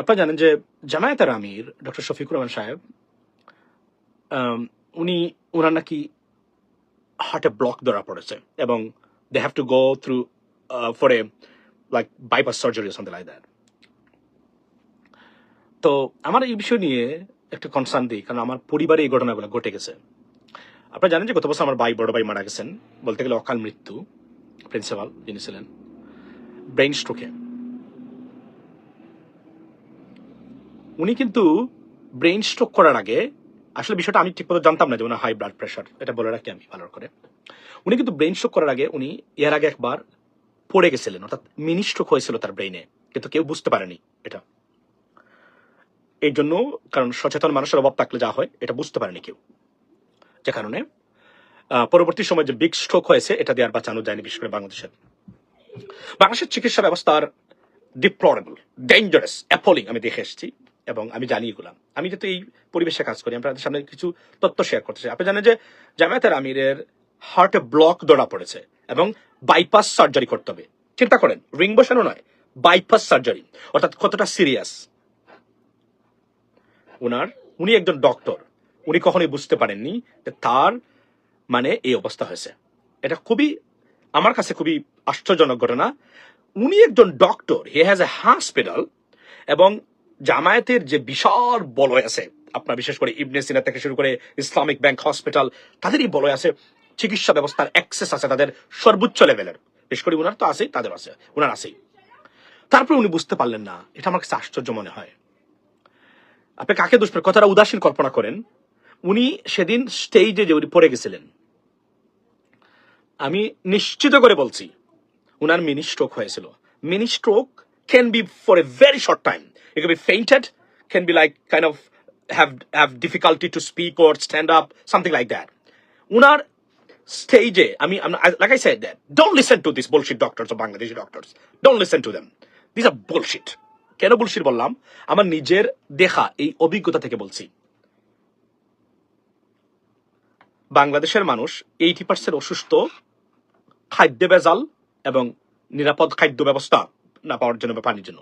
আপনারা জানেন যে জামায়াতের আমির, ডক্টর শফিকুর রহমান সাহেব উনি ওনার নাকি হার্টে ব্লক ধরা পড়েছে এবং they have to go through for a like bypass surgery something like that তো আমার এই বিষয় নিয়ে একটা কনসার্ন দিই, কারণ আমার পরিবারে এই ঘটনাগুলো ঘটে গেছে। আপনারা জানেন যে গত বছর আমার ভাই, বড় ভাই মারা গেছেন, বলতে গেলে অকাল মৃত্যু প্রিন্সিপাল যিনি ছিলেন ব্রেইন স্ট্রোকে উনি কিন্তু ব্রেইন স্ট্রোক করার আগে, আসলে বিষয়টা আমি ঠিক মতো জানতাম না যে ওনার হাই ব্লাড প্রেশার এটা বলে রাখি আমি ভালো করে। উনি কিন্তু ব্রেইন স্ট্রোক করার আগে, উনি এর আগে একবার পড়ে গেছিলেন, অর্থাৎ মিনি স্ট্রোক হয়েছিল তার ব্রেইনে কিন্তু কেউ বুঝতে পারেনি এটা। এই জন্য, কারণ সচেতন মানুষের অভাব থাকলে যা হয়, এটা বুঝতে পারেনি কেউ। যে কারণে পরবর্তী সময় যে বিগ স্ট্রোক হয়েছে, এটা দিয়ে আর বাঁচানো যায়নি বিশেষ করে বাংলাদেশের বাংলাদেশের চিকিৎসা ব্যবস্থার ডিপ্লোরেবল ডেঞ্জারাস অ্যাপলিং আমি দেখে এসেছি। এবং আমি জানি এগুলা আমি যেহেতু এই পরিবেশে কাজ করি আপনাদের সামনে কিছু তথ্য শেয়ার করতে চাই। আপনি জানেন যে জামায়াতের আমিরের হার্টে ব্লক ধরা পড়েছে এবং বাইপাস সার্জারি করতে হবে। চিন্তা করেন রিং বসানো নয় বাইপাস সার্জারি অর্থাৎ কতটা সিরিয়াস ওনার উনি একজন ডক্টর উনি কখনোই বুঝতে পারেননি যে তার মানে এই অবস্থা হয়েছে। এটা খুবই, আমার কাছে খুবই আশ্চর্যজনক ঘটনা। উনি একজন doctor he has a hospital এবং জামায়াতের যে বিশাল বলয় আছে, আপনার বিশেষ করে ইবনে সিনা থেকে শুরু করে ইসলামিক ব্যাংক, হসপিটাল, তাদেরই বলয় আছে, চিকিৎসা ব্যবস্থার অ্যাক্সেস আছে তাদের সর্বোচ্চ লেভেলের বিশেষ করে উনার তো আছেই, তাদের আছে, উনার আছেই। তারপরে উনি বুঝতে পারলেন না, এটা আমার কাছে আশ্চর্য মনে হয়। আপনি কাকে দোষ কথাটা উদাসীন কল্পনা করেন? উনি সেদিন স্টেজে যে উনি পড়ে গেছিলেন, আমি নিশ্চিত করে বলছি, উনার মিনি স্ট্রোক হয়েছিল। Mini stroke can be for a very short time it can be fainted can be like kind of have have difficulty to speak or stand up something like that উনার স্টেজে আমি like I said that don't listen to this bullshit doctors of Bangladeshi doctors don't listen to them this are bullshit কেন bullshit বললাম? আমার নিজের দেখা, এই অভিজ্ঞতা থেকে বলছি। বাংলাদেশের মানুষ এইটি পার্সেন্ট অসুস্থ, খাদ্য ভেজাল এবং নিরাপদ খাদ্য ব্যবস্থা। না পাওয়ার জন্য বা পানির জন্য।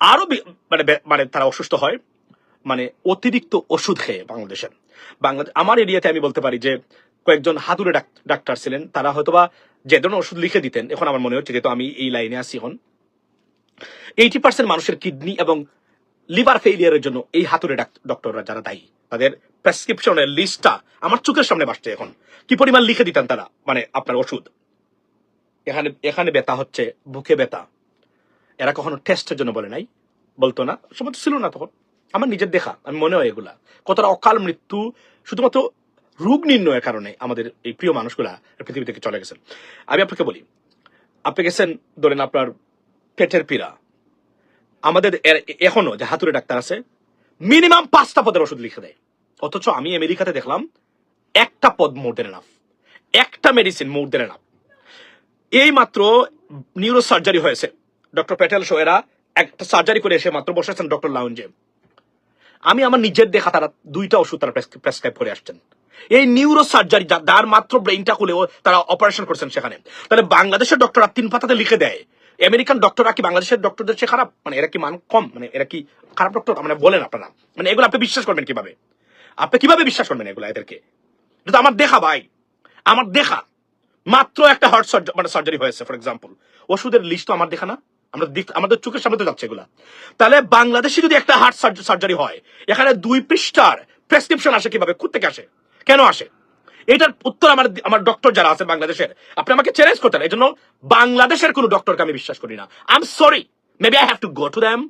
আরও মানে মানে তারা অসুস্থ হয় মানে অতিরিক্ত ওষুধ খেয়ে বাংলাদেশের বাংলাদেশ আমার এরিয়াতে আমি বলতে পারি যে, কয়েকজন হাতুড়ে ডাক্তার ছিলেন, তারা হয়তোবা যে ধরনের ওষুধ লিখে দিতেন, এখন আমার মনে হচ্ছে যেহেতু আমি এই লাইনে আছি এখন এইটি পার্সেন্ট মানুষের কিডনি এবং লিভার ফেইলিয়ারের জন্য এই হাতুড়ে ডক্টররা যারা দায়ী, তাদের প্রেসক্রিপশনের লিস্টটা আমার চোখের সামনে বাসছে এখন। কি পরিমাণ লিখে দিতেন তারা মানে আপনার ওষুধ? এখানে এখানে ব্যথা হচ্ছে, বুকে ব্যথা। এরা কখনো টেস্টের জন্য বলে নাই। বলতো না। সময় ছিল না তখন। আমার নিজের দেখা, আমি মনে হয় এগুলা। কতটা অকাল মৃত্যু, শুধুমাত্র রোগ নির্ণয়ের কারণে আমাদের এই প্রিয় মানুষগুলা পৃথিবী থেকে চলে গেছেন। আমি আপনাকে বলি, আপনি গেছেন ধরেন আপনার পেটের পীড়া। আমাদের এখনও যে হাতুড়ে ডাক্তার আছে মিনিমাম পাঁচটা পদের ওষুধ লিখে দেয়। অথচ আমি আমেরিকাতে দেখলাম, একটা পদ মোর দেন এনাফ একটা মেডিসিন মোর দেন এনাফ এই মাত্র নিউরো সার্জারি হয়েছে। ডক্টর প্যাটেল শোয়েরা একটা সার্জারি করে এসে মাত্র বসেছেন ডক্টর লাউঞ্জে আমি আমার নিজের দেখা তারা দুইটা ওষুধ তারা প্রেসক্রাইব করে আসছেন। এই নিউরো সার্জারি যার মাত্র ব্রেইনটা খুলে তারা অপারেশন করছেন সেখানে। তাহলে বাংলাদেশের ডক্টররা তিন পাতাতে লিখে দেয়। আমেরিকান ডক্টররা কি বাংলাদেশের ডক্টরদের চেয়ে খারাপ? মানে এরা কি মান কম? মানে এরা কি খারাপ ডক্টর মানে বলেন আপনারা। মানে এগুলো আপনি বিশ্বাস করবেন কীভাবে? আপনি কীভাবে বিশ্বাস করবেন এগুলো এদেরকে? এটা আমার দেখা ভাই। আমার দেখা। মাত্র একটা হার্ট সার্জারি মানে সার্জারি হয়েছে ফর এক্সাম্পল ওষুধের লিস্ট তো আমার দেখা না। আমরা আমাদের চোখের সামনে তো যাচ্ছে এগুলা। তাহলে বাংলাদেশে যদি একটা হার্ট সার্জারি হয়, এখানে দুই পৃষ্ঠার প্রেসক্রিপশন আসে কীভাবে? কোথেকে আসে? কেন আসে? এটার উত্তর আমার আমার ডক্টর যারা আছেন বাংলাদেশের, আপনি আমাকে চ্যালেঞ্জ করতেন এই জন্য বাংলাদেশের কোনো ডক্টরকে আমি বিশ্বাস করি না। I am sorry maybe I have to go to them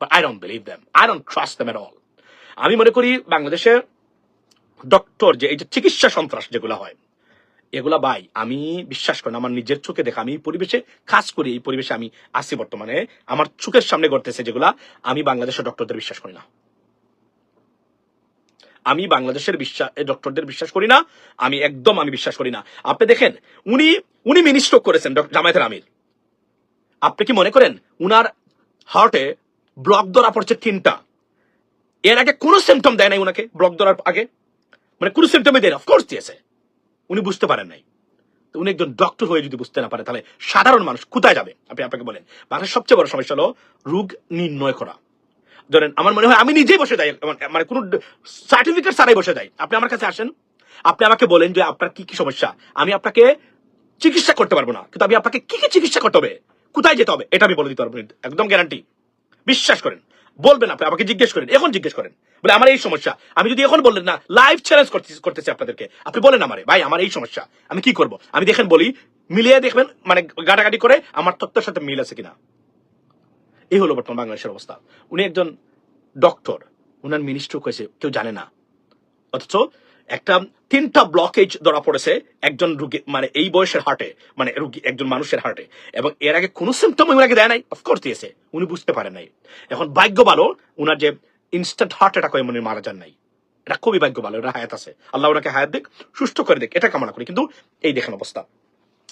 but I don't believe them I don't trust them at all আমি মনে করি বাংলাদেশের ডক্টর যে এই যে চিকিৎসা সন্ত্রাস যেগুলো হয় এগুলা ভাই আমি বিশ্বাস করি না, আমার নিজের চোখে দেখা আমি পরিবেশে কাজ করি এই পরিবেশে আমি আসি বর্তমানে। আমার চোখের সামনে ঘটতেছে যেগুলা আমি বাংলাদেশের ডক্টরদের বিশ্বাস করি না। আমি বাংলাদেশের বিশ্বাস ডক্টরদের বিশ্বাস করি না আমি একদম আমি বিশ্বাস করি না। আপনি দেখেন উনি উনি মিনি মিনিস্ট্রোক করেছেন জামায়াতের আমির। আপনি কি মনে করেন উনার হার্টে ব্লক ধরা পড়ছে তিনটা? এর আগে কোনো সিমটম দেয় নাই উনাকে ব্লক ধরার আগে? মানে কোনো সিমটমই দেয় অফকোর্স দিয়েছে। উনি বুঝতে পারেন নাই। তো উনি একজন ডক্টর হয়ে যদি বুঝতে না পারে, তাহলে সাধারণ মানুষ কোথায় যাবে? আপনি আপনাকে বলেন। মানুষের সবচেয়ে বড় সমস্যা হলো রোগ নির্ণয় করা। ধরেন, আমার মনে হয় আমি নিজেই বসে যাই মানে- কোনো সার্টিফিকেট ছাড়াই বসে যাই। আপনি আমার কাছে আসেন, আপনি আমাকে বলেন যে আপনার কি কি সমস্যা। আমি আপনাকে চিকিৎসা করতে পারব না, কিন্তু আমি আপনাকে কি কি চিকিৎসা করতে হবে? কোথায় যেতে হবে? এটা আমি বলে দিতে পারব। একদম গ্যারান্টি বিশ্বাস করেন। বলবেন আপনি, আমাকে জিজ্ঞেস করেন। এখন জিজ্ঞেস করেন। বলে, আমার এই সমস্যা। আমি যদি এখন বললেন না লাইভ চ্যালেঞ্জ করতেছি আপনাদেরকে। আপনি বলেন আমারে, ভাই, আমার এই সমস্যা, আমি কি করব? আমি দেখেন বলি, মিলিয়ে দেখবেন মানে গাটাগাটি করে আমার তত্ত্বের সাথে মিল আছে কিনা। এই হলো বর্তমান বাংলাদেশের অবস্থা। উনি একজন ডক্টর উনার মিনিস্টার হয়েছে কেউ জানে না। অথচ একটা তিনটা ব্লকেজ ধরা পড়েছে একজন রুগী মানে এই বয়সের হার্টে মানে রুগী, একজন মানুষের হার্টে এবং এর আগে কোনো সিমটম উনাকে দেয় নাই। অফকোর্স দিয়েছে। উনি বুঝতে পারেন নাই। এখন ভাগ্য ভালো, উনার যে ইনস্ট্যান্ট হার্ট অ্যাটাক হয়ে উনি মারা যান নাই। এটা খুবই ভাগ্য ভালো, এটা হায়াত আছে। আল্লাহ ওনাকে হায়াত দিক, সুস্থ করে দিক, এটা কামনা করি। কিন্তু এই দেখেন অবস্থা।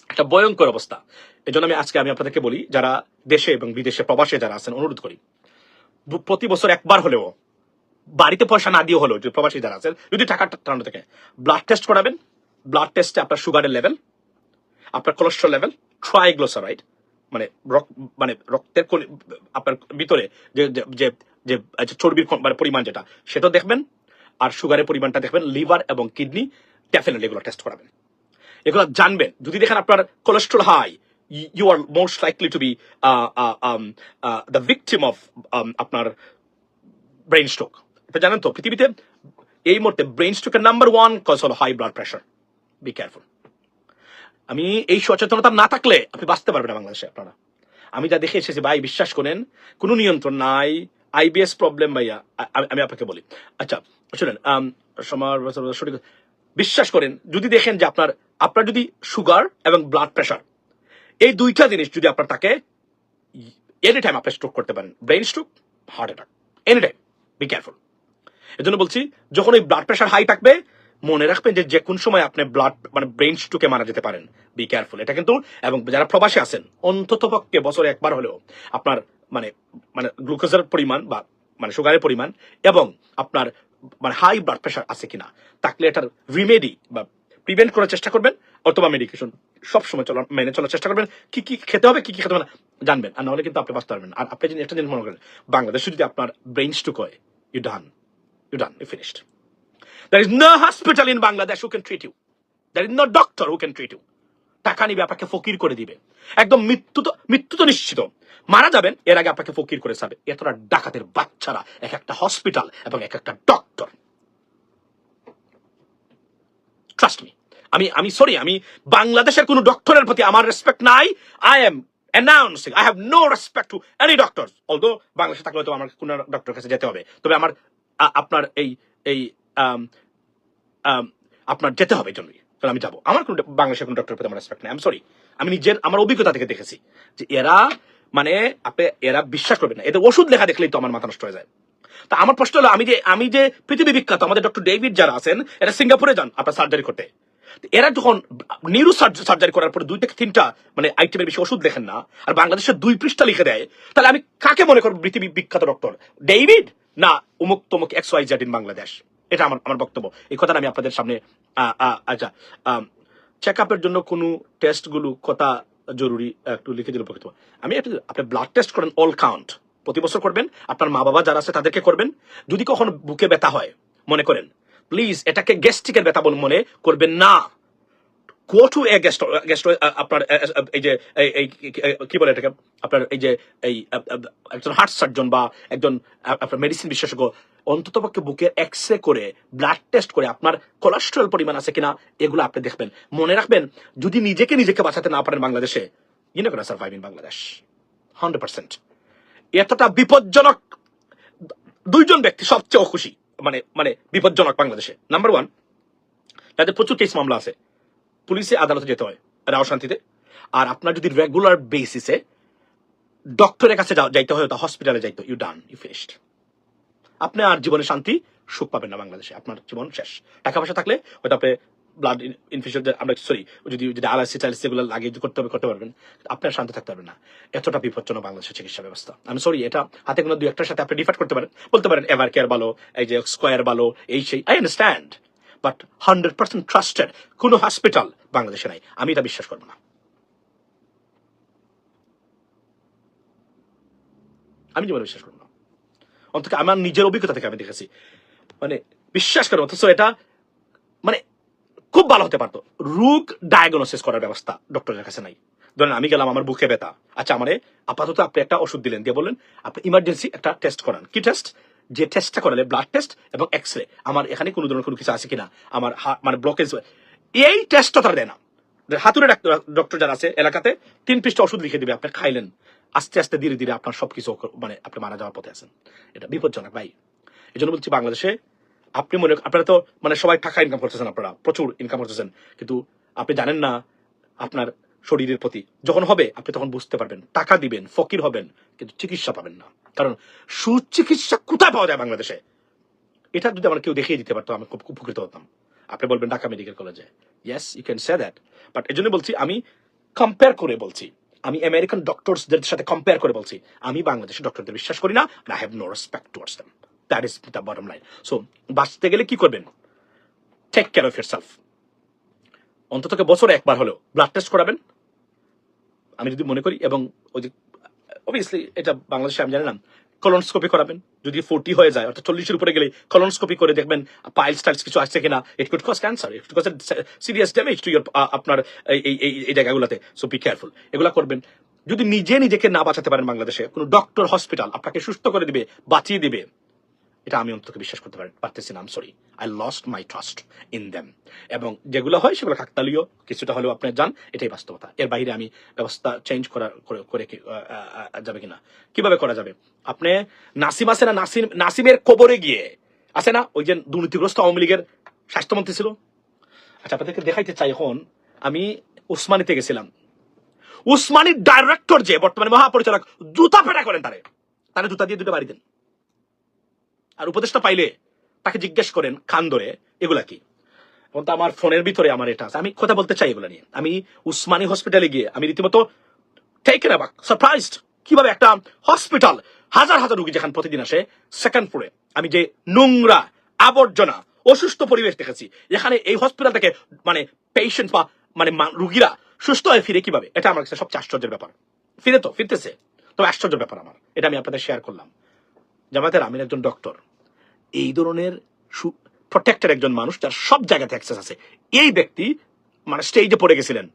একটা ভয়ঙ্কর অবস্থা। এই জন্য আমি আজকে আমি আপনাদেরকে বলি, যারা দেশে এবং বিদেশে প্রবাসে যারা আছেন, অনুরোধ করি। প্রতি বছর একবার হলেও বাড়িতে পয়সা না দিয়ে হলো যে প্রবাসী যারা আছেন, যদি টাকা টানো থেকে ব্লাড টেস্ট করাবেন। ব্লাড টেস্টে আপনার সুগারের লেভেল আপনার কোলেস্ট্রল লেভেল ট্রাইগ্লোসারাইড মানে মানে রক্তের আপনার ভিতরে যে, যে- যে চর্বির মানে পরিমাণ যেটা, সেটা দেখবেন। আর সুগারের পরিমাণটা দেখবেন লিভার এবং কিডনি ডেফিনেটলি এগুলো টেস্ট করাবেন। এগুলো জানবেন। যদি দেখেন আপনার cholesterol high you are most likely to be the victim of আপনার ব্রেন স্ট্রোক এটা জানেন তো, পৃথিবীতে এই মুহূর্তে ব্রেন স্ট্রোকের নাম্বার ওয়ান কজ হলো high blood pressure be careful আমি এই সচেতনতা না থাকলে আপনি বাঁচতে পারবেন বাংলাদেশে আপনারা। আমি যা দেখে এসেছি ভাই, বিশ্বাস করেন, কোনো নিয়ন্ত্রণ নাই। আইবিএস প্রবলেম ভাইয়া আমি- আপনাকে বলি। আচ্ছা শুনেন সঠিক বিশ্বাস করেন, যদি দেখেন যে আপনার আপনার যদি সুগার এবং ব্লাড প্রেশার এই দুইটা জিনিস যদি আপনার থাকে এনি টাইম আপনি স্ট্রোক করতে পারেন। Brain stroke heart attack any time be careful এজন্য বলছি, যখন ওই ব্লাড প্রেশার হাই থাকবে, মনে রাখবেন যে যে কোন সময় আপনি ব্লাড মানে ব্রেন স্ট্রোকে মারা যেতে পারেন। বি কেয়ারফুল এটা কিন্তু, এবং যারা প্রবাসী আছেন অন্তত পক্ষে বছরে একবার হলেও আপনার মানে মানে গ্লুকোজের পরিমাণ বা মানে সুগারের পরিমাণ এবং আপনার মানে হাই ব্লাড প্রেশার আছে কিনা থাকলে এটার রিমেডি বা প্রিভেন্ট করার চেষ্টা করবেন, অথবা মেডিকেশন সবসময় চলা, মেনে চলার চেষ্টা করবেন। কি কি খেতে হবে, কি কি খেতে হবে না, জানবেন। আর নাহলে কিন্তু আপনি বাঁচতে পারবেন আর আপনি যদি একটা জিনিস মনে করেন, বাংলাদেশে যদি আপনার ব্রেন স্ট্রোক হয় you done you done you finished There is no hospital in Bangladesh who can treat you. There is no doctor who can treat you. টাকা নিবে, আপনাকে ফকির করে দিবে। একদম মৃত্যু তো মৃত্যু তো নিশ্চিত। মারা যাবেন, এর আগে আপনাকে ফকির করে যাবে এতটা ডাকাতের বাচ্চারা, এক একটা হসপিটাল এবং এক একটা ডক্টর ট্রাস্ট মি আমি আমি সরি আমি বাংলাদেশের কোনো ডক্টরের প্রতি আমার রেসপেক্ট নাই। I am announcing I have no respect to any doctor although বাংলাদেশে থাকলে তো আমার কোনো ডক্টর কাছে যেতে হবে। তবে আমার আপনার এই এই আপনার যেতে হবে এই জন্যই। তাহলে আমি যাব। আমার কোনো বাংলাদেশের কোনো ডক্টরের প্রতি আমার রেসপেক্ট নেই। আমি সরি আমি নিজের, আমার অভিজ্ঞতা থেকে দেখেছি যে এরা মানে আপনি এরা বিশ্বাস করবেন না। এদের ওষুধ লেখা দেখলেই তো আমার মাথা নষ্ট হয়ে যায়। তা আমার প্রশ্ন হলো, আমি যে আমি যে পৃথিবী বিখ্যাত, আমাদের ডক্টর ডেভিড যারা আছেন, এরা সিঙ্গাপুরে যান আপনার সার্জারি করতে। এরা যখন নিউরো সার্জারি করার পরে দুই থেকে তিনটা মানে আইটেমের বেশি ওষুধ লেখেন না, আর বাংলাদেশের দুই পৃষ্ঠা লিখে দেয়, তাহলে আমি কাকে মনে করব পৃথিবী বিখ্যাত ডক্টর ডেভিড না, উমুক তমুক X Y Z in Bangladesh এটা আমার আমার বক্তব্য। এই কথাটা আমি আপনাদের সামনে আচ্ছা চেক আপের জন্য কোনো টেস্টগুলো কথা জরুরি, একটু লিখে দিল প্রকৃত আমি একটু, আপনি ব্লাড টেস্ট করেন অল কাউন্ট প্রতি বছর করবেন, আপনার মা বাবা যারা আছে তাদেরকে করবেন। যদি কখনো বুকে ব্যথা হয়, মনে করেন প্লিজ এটাকে গ্যাস্ট্রিকের ব্যথা বলে মনে করবেন না। Go to a guest guest আপনার এই যে, এই- কি বলে এটাকে? আপনার এই যে, এই একজন হার্ট সার্জন বা একজন আপনার মেডিসিন বিশেষজ্ঞ অন্তত পক্ষে বুকের এক্স রে করে ব্লাড টেস্ট করে আপনার কোলেস্ট্রল পরিমাণ আছে কিনা, এগুলো আপনি দেখবেন। মনে রাখবেন, যদি নিজেকে নিজেকে বাঁচাতে না পারেন বাংলাদেশে you know survive in Bangladesh hundred percent এতটা বিপজ্জনক, দুইজন ব্যক্তি সবচেয়ে অখুশি মানে মানে বিপজ্জনক বাংলাদেশে। নাম্বার ওয়ান তাদের প্রচুর কেস মামলা আছে। পুলিশে আদালতে যেতে হয়, রাও শান্তিতে। আর আপনার যদি রেগুলার বেসিসে ডক্টরের কাছে যাইতে হয় হসপিটালে যাইতে ইউ ডান ইউ ফিনিশড আপনি আর জীবনে শান্তি, সুখ পাবেন না বাংলাদেশে, আপনার জীবন শেষ। টাকা পয়সা থাকলে হয়তো আপনি ব্লাড ইনফিউশন আমরা সরি যদি যদি আলাসি চালিস এগুলো করতে হবে, করতে পারবেন আপনার শান্তি থাকতে পারবেন না। এতটা বিপজ্জনক বাংলাদেশের চিকিৎসা ব্যবস্থা। আমি সরি এটা হাতে কোনো দু একটার সাথে আপনি ডিফার করতে পারেন, বলতে পারেন এভার কেয়ার ভালো এই যে স্কোয়ার ভালো এই সেই I understand but hundred percent trusted কোনো হসপিটাল বাংলাদেশে নাই। আমি এটা বিশ্বাস করব না। আমি জীবনে বিশ্বাস করব না। অন্তত আমার নিজের অভিজ্ঞতা থেকে আমি দেখেছি। মানে বিশ্বাস করো অথচ এটা মানে খুব ভালো হতে পারতো। রোগ ডায়াগনোসিস করার ব্যবস্থা ডক্টরের কাছে নাই। ধরেন আমি গেলাম, আমার বুকে ব্যথা। আচ্ছা আমারে আপাতত আপনি একটা ওষুধ দিলেন। দিয়ে বললেন, আপনি ইমার্জেন্সি একটা টেস্ট করান। কি টেস্ট যে টেস্টটা করালে ব্লাড টেস্ট এবং এক্স রে আমার এখানে কোনো ধরনের কোনো কিছু আছে কিনা? আমার মানে ব্লকেজ এই টেস্টটা তারা দেয় না। ডাক্তার ডক্টর যারা আছে এলাকাতে, তিন পৃষ্ঠা ওষুধ লিখে দিবে, আপনি খাইলেন। আস্তে আস্তে ধীরে ধীরে আপনার সবকিছু মানে আপনি মারা যাওয়ার পথে আছেন। এটা বিপজ্জনক, ভাই। এই জন্য বলছি বাংলাদেশে, আপনি মনে, আপনারা তো মানে সবাই টাকা ইনকাম করতেছেন আপনারা, প্রচুর ইনকাম করতেছেন। কিন্তু আপনি জানেন না, আপনার শরীরের প্রতি। যখন হবে, আপনি তখন বুঝতে পারবেন। টাকা দিবেন, ফকির হবেন, কিন্তু চিকিৎসা পাবেন না। কারণ সুচিকিৎসা কোথায় পাওয়া যায় বাংলাদেশে? এটা যদি আমার কেউ দেখিয়ে দিতে পারতো, আমি খুব উপকৃত হতাম। আপনি বলবেন ঢাকা মেডিকেল কলেজে। Yes you can say that but এই জন্য বলছি, আমি কম্পেয়ার করে বলছি। আমি আমেরিকান ডক্টরসদের সাথে কম্পেয়ার করে বলছি। আমি বাংলাদেশের ডক্টরদের বিশ্বাস করি না I have no respect towards them that is the bottom line so বাঁচতে গেলে কি করবেন? Take care of yourself অন্ততকে বছরে একবার হলেও ব্লাড টেস্ট করাবেন আমি যদি মনে করি, এবং অবভিয়াসলি এটা বাংলাদেশে আমি জানি কলনস্কোপি করাবেন। যদি ফোর্টি হয়ে যায়, অর্থাৎ চল্লিশের উপরে গেলে কলনস্কোপি করে দেখবেন পাইলস টাইলস কিছু আসছে কিনা it could cause cancer it could cause serious damage to your আপনার এই, এই- জায়গাগুলোতে। সো বি কেয়ারফুল এগুলা করবেন। যদি নিজে নিজেকে না বাঁচাতে পারেন বাংলাদেশে, কোনো ডক্টর হসপিটাল আপনাকে সুস্থ করে দিবে, বাঁচিয়ে দিবে, এটা আমি অন্তত বিশ্বাস করতে পারি, পারতেছি না sorry I lost my trust in them এবং যেগুলো হয় সেগুলো কাকতালীয় কিছুটা হলেও আপনি জান এটাই বাস্তবতা। এর বাইরে আমি ব্যবস্থা চেঞ্জ করা, করে যাবে কিনা? কীভাবে করা যাবে? আপনি নাসিম আছে না নাসিম, নাসিমের কবরে গিয়ে, আছে না ওই যে দুর্নীতিগ্রস্ত আওয়ামী লীগের স্বাস্থ্যমন্ত্রী ছিল? আচ্ছা আপনাদেরকে দেখাইতে চাই এখন, আমি উসমানিতে গেছিলাম। উসমানির ডাইরেক্টর যে, বর্তমানে মহাপরিচালক, জুতা পেটা করেন তারে। তারে জুতা দিয়ে দুটো বাড়ি দেন। আর উপদেশটা পাইলে তাকে জিজ্ঞেস করেন খান ধরে এগুলা কি? এখন তো আমার ফোনের ভিতরে আমার এটা আছে। আমি কথা বলতে চাই এগুলা নিয়ে। আমি উসমানী হসপিটালে গিয়ে আমি রীতিমতো টেকেন অ্যাবাক সারপ্রাইজড কীভাবে একটা হসপিটাল হাজার হাজার রুগী যেখানে প্রতিদিন আসে সেকেন্ড ফ্লোরে আমি যে নোংরা আবর্জনা, অসুস্থ পরিবেশ দেখেছি, এখানে এই হসপিটাল থেকে মানে পেশেন্ট বা মানে রুগীরা সুস্থ হয়ে ফিরে কীভাবে? এটা আমার কাছে সবচেয়ে আশ্চর্যের ব্যাপার। ফিরে তো, ফিরতেছে। তবে আশ্চর্যের ব্যাপার আমার। এটা আমি আপনাদের শেয়ার করলাম। জামাতের আমির একজন ডক্টর এই ধরনের প্রোটেক্টেড একজন মানুষ যার সব জায়গাতে অ্যাক্সেস আছে। এই ব্যক্তি মানে স্টেজে পড়ে গেছিলেন।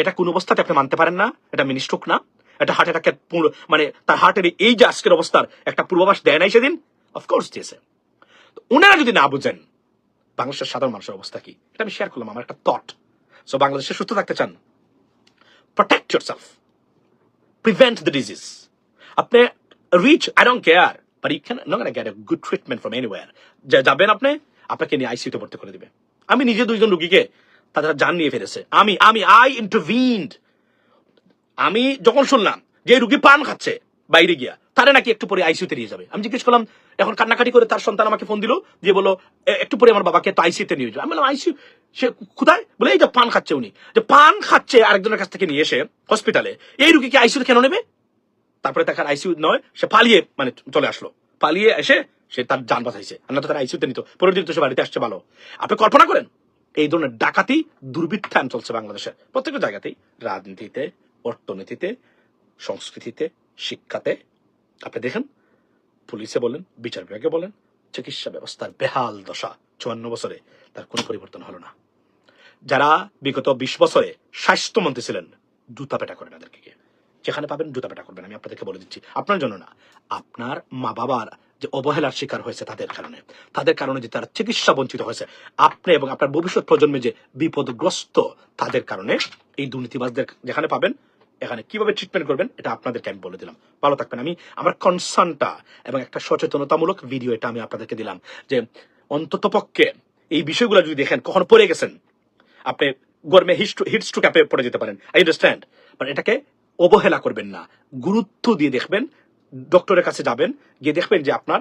এটা কোন অবস্থাতে আপনি মানতে পারেন না, এটা মিনিস্ট্রোক না, এটা হার্ট অ্যাটাকের মানে তার হার্টের এই যে আজকের অবস্থার একটা পূর্বাভাস দেয় নাই সেদিন? অফকোর্স দিয়েছে। ওনারা যদি না বুঝেন, বাংলাদেশের সাধারণ মানুষের অবস্থা কি? এটা আমি শেয়ার করলাম, আমার একটা থট সো বাংলাদেশে সুস্থ থাকতে চান? Protect yourself prevent the disease. আপনি rich I don't care but you can not get a good treatment from anywhere যা যাবেন আপনি? আপনাকে নিয়ে আইসিইউতে ভর্তি করে দিবে। আমি নিজে দুইজন রুগীকে তাদের জান নিয়ে ফেলেছে। আমি আমি আই ইন্টারভিনড আমি যখন শুনলাম যে রুগী পান খাচ্ছে বাইরে গিয়া, তারা নাকি একটু পরে আইসিইউতে নিয়ে যাবে। আমি জিজ্ঞেস করলাম, এখন কান্নাকাটি করে তার সন্তান আমাকে ফোন দিল? দিয়ে বলো একটু পরে আমার বাবাকে তো আইসিইউতে নিয়ে যাবে। আমি বললাম আইসিউ সে কোথায়? বলে, এই যে পান খাচ্ছে উনি। যে পান খাচ্ছে আরেকজনের কাছ থেকে নিয়ে এসে হসপিটালে এই রুগীকে আইসিইউতে কেন নেবে? তারপরে তাকে আইসিইউ নয়, সে পালিয়ে মানে চলে আসলো। পালিয়ে এসে সে তার যান বাঁচাইছে। আর না তো তার আইসিইউতে নিত। পরের দিন তো সে বাড়িতে আসছে ভালো। আপনি কল্পনা করেন, এই ধরনের ডাকাতি দুর্বৃত্তায়ন চলছে বাংলাদেশে। প্রত্যেকটা জায়গাতেই, রাজনীতিতে, অর্থনীতিতে, সংস্কৃতিতে, শিক্ষাতে। আপনি দেখেন, পুলিশে বলেন, বিচার বিভাগে বলেন, চিকিৎসা ব্যবস্থার বেহাল দশা চুয়ান্ন বছরে তার কোনো পরিবর্তন হলো না। যারা বিগত বিশ বছরে স্বাস্থ্যমন্ত্রী ছিলেন, জুতা পেটা করেন তাদেরকে গিয়ে। যেখানে পাবেন জুতা পেটা করবেন, আমি আপনাদেরকে বলে দিচ্ছি। আপনার জন্য না, আপনার মা বাবার যে অবহেলার শিকার হয়েছে তাদের কারণে। তাদের কারণে যে তারা চিকিৎসা বঞ্চিত হয়েছে, আপনি এবং আপনার ভবিষ্যৎ প্রজন্মে যে বিপদগ্রস্ত, তাদের কারণে এই দুর্নীতিবাজদের যেখানে পাবেন, এখানে কীভাবে ট্রিটমেন্ট করবেন, এটা আপনাদেরকে আমি বলে দিলাম। ভালো থাকবেন আমি। আমার কনসার্নটা এবং একটা সচেতনতামূলক ভিডিও এটা আমি আপনাদেরকে দিলাম, যে অন্তত পক্ষে এই বিষয়গুলো যদি দেখেন, কখন পড়ে গেছেন, আপনি গরমে হিট হিটস্ট্রোক অ্যাপে পড়ে যেতে পারেন। আই আন্ডারস্ট্যান্ড বাট এটাকে অবহেলা করবেন না। গুরুত্ব দিয়ে দেখবেন ডক্টরের কাছে যাবেন, গিয়ে দেখবেন যে আপনার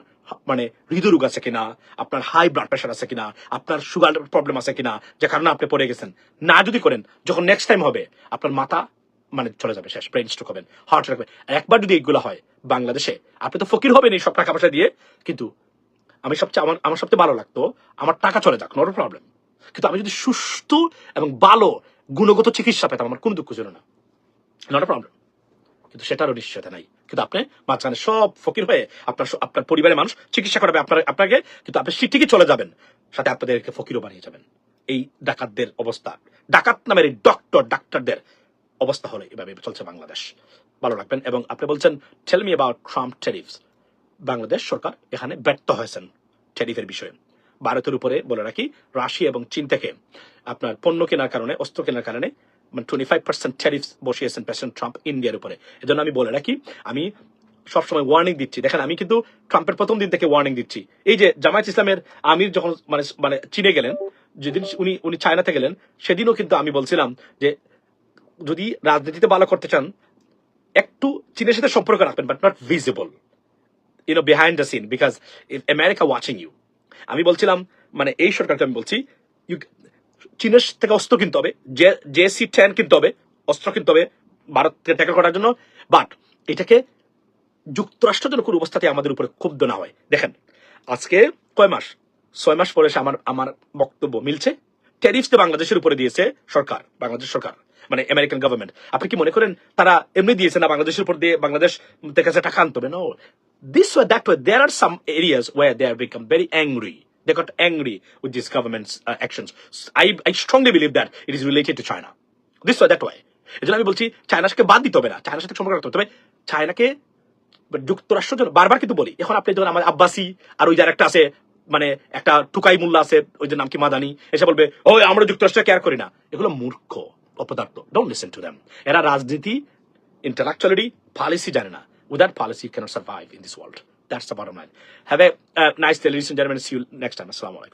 মানে হৃদরোগ আছে কিনা, আপনার হাই ব্লাড প্রেশার আছে কিনা, আপনার সুগার প্রবলেম আছে কিনা, যে কারণে আপনি পড়ে গেছেন। না যদি করেন, যখন নেক্সট টাইম হবে, আপনার মাথা মানে চলে যাবে, শেষ ব্রেন স্ট্রোক হবেন হার্ট হবে। একবার যদি এইগুলো হয় বাংলাদেশে, আপনি তো ফকির হবেন এই সব টাকা পয়সা দিয়ে, কিন্তু আমি সবচেয়ে, আমার আমার সবচেয়ে ভালো লাগতো, আমার টাকা চলে যাক নট প্রবলেম কিন্তু আমি যদি সুস্থ এবং ভালো, গুণগত চিকিৎসা পেতাম, আমার কোনো দুঃখ ছিল না। নট প্রবলেম কিন্তু সেটারও নিশ্চয়তা নাই। কিন্তু আপনি মাঝখানে সব ফকির হয়ে আপনার আপনার পরিবারের মানুষ চিকিৎসা করাবে আপনার আপনাকে, কিন্তু আপনি ঠিকই চলে যাবেন। সাথে আপনাদেরকে ফকিরও বানিয়ে যাবেন। এই ডাকাতদের অবস্থা। ডাকাত নামের এই ডক্টর ডাক্তারদের অবস্থা হলে এভাবে চলছে বাংলাদেশ। ভালো রাখবেন। এবং আপনি বলছেন tell me about Trump tariffs Bangladesh সরকার এখানে ব্যর্থ হয়েছেন ট্যারিফের বিষয়ে। ভারতের উপরে বলে রাখি, রাশিয়া এবং চীন থেকে আপনার পণ্য কেনার কারণে, অস্ত্র কেনার কারণে মানে টোয়েন্টি ফাইভ পার্সেন্ট ট্যারিফ বসিয়েছেন প্রেসিডেন্ট ট্রাম্প ইন্ডিয়ার উপরে। এজন্য আমি বলে রাখি, আমি সবসময় ওয়ার্নিং দিচ্ছি। দেখেন, আমি কিন্তু ট্রাম্পের প্রথম দিন থেকে ওয়ার্নিং দিচ্ছি। এই যে জামায়াত ইসলামের আমির যখন মানে মানে চীনে গেলেন, যেদিন উনি উনি চায়নাতে গেলেন, সেদিনও কিন্তু আমি বলছিলাম যে যদি রাজনীতিতে ভালো করতে চান, একটু চীনের সাথে সম্পর্ক রাখবেন but not visible you know behind the scene because if America watching you আমি বলছিলাম মানে এই সরকারকে আমি বলছি ইউ চীনের থেকে অস্ত্র কিনতে হবে যে সি টেন কিনতে হবে, অস্ত্র কিনতে হবে, ভারতকে ট্যাকেল করার জন্য। বাট এটাকে যুক্তরাষ্ট্র যেন কোনো অবস্থাতে আমাদের উপরে ক্ষুব্ধ না হয়। দেখেন, আজকে কয় মাস? ছয় মাস পরে আমার আমার বক্তব্য মিলছে। ট্যারিফস বাংলাদেশের উপরে দিয়েছে সরকার, বাংলাদেশ সরকার মানে আমেরিকান গভর্নমেন্ট আপনি কি মনে করেন তারা এমনি দিয়েছে না বাংলাদেশের উপর দিয়ে বাংলাদেশ থেকে টাকা আনতে হবে? No this way, that way, there are some areas where they have become very angry. They got angry with this government's uh, actions. I, I strongly believe that it is related to China. This way that way. এই আমি বলছি চায়নাকে বাদ দিতে হবে না। চায়নার সাথে সম্পর্ক রাখতে হবে। তবে চায়নাকে যুক্তরাষ্ট্র যেন বারবার কিন্তু বলি এখন আপনি যখন আমার আব্বাসি আর ওই যার একটা আছে মানে একটা টুকাই মোল্লা আছে ওই যে নাম কি মাদানি এসে বলবে ও আমরা যুক্তরাষ্ট্র কেয়ার করি না। এগুলো মূর্খ অপদার্থ। ডোন্ট লিসেন টু দ্যাম এরা রাজনীতি intellectuality policy জানে না। Policy you cannot survive in this world. That's the bottom line. Have a uh, nice day ladies and gentlemen. See you next time. Assalamu alaikum